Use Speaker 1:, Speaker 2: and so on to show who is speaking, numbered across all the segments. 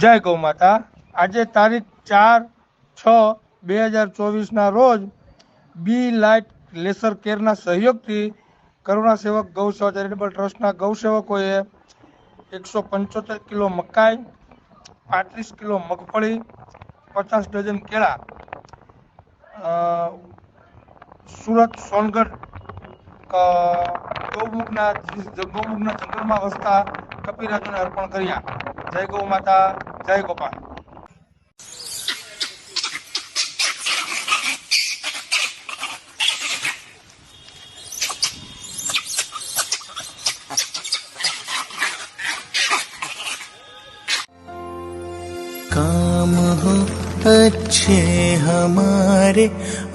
Speaker 1: જય ગૌ માતા. આજે તારીખ ચાર છ બે હજાર ચોવીસના રોજ બી લાઇટ લેસર કેરના સહયોગથી કરુણા સેવક ગૌ સેવા ચેરિટેબલ ટ્રસ્ટના ગૌસેવકોએ એકસો પંચોતેર કિલો મકાઈ, પાંત્રીસ કિલો મગફળી, પચાસ ડઝન કેળા સુરત સોનગઢ ગૌમુખના ગૌમુખના જંગલમાં વસતા કપિરાજોને અર્પણ કર્યા. जय गौ माता जय गोपाल।
Speaker 2: काम हो अच्छे हमारे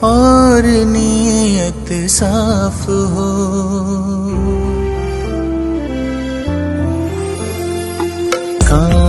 Speaker 2: और नीयत साफ़ हो।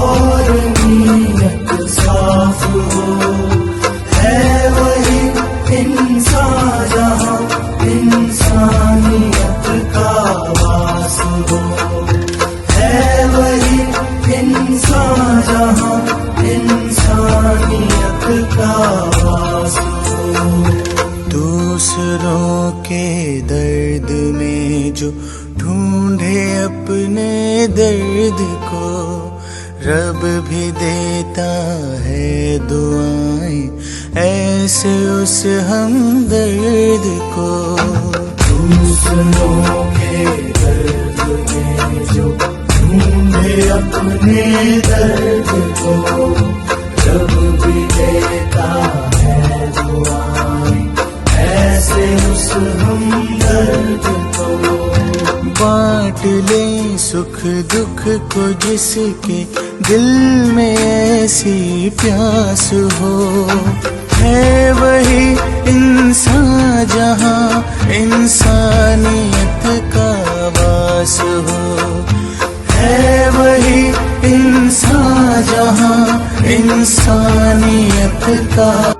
Speaker 2: और हो वही इंसान जहाँ हो है वही इंसान जहाँ इंसानियत का वास हो दूसरों के दर्द में जो ढूंढे अपने दर्द को। रब भी देता है दुआएँ, ऐसे उस हम दर्द को दूसरों के दर्द में जो, ढूंढे अपने दर्द को। रब भी देता है दुआएँ, ऐसे उस हम दर्द को। बांट ले सुख दुख को जिसके दिल में ऐसी प्यास हो। है वही इंसान जहाँ इंसानियत का वास हो। है वही इंसान जहाँ इंसानियत का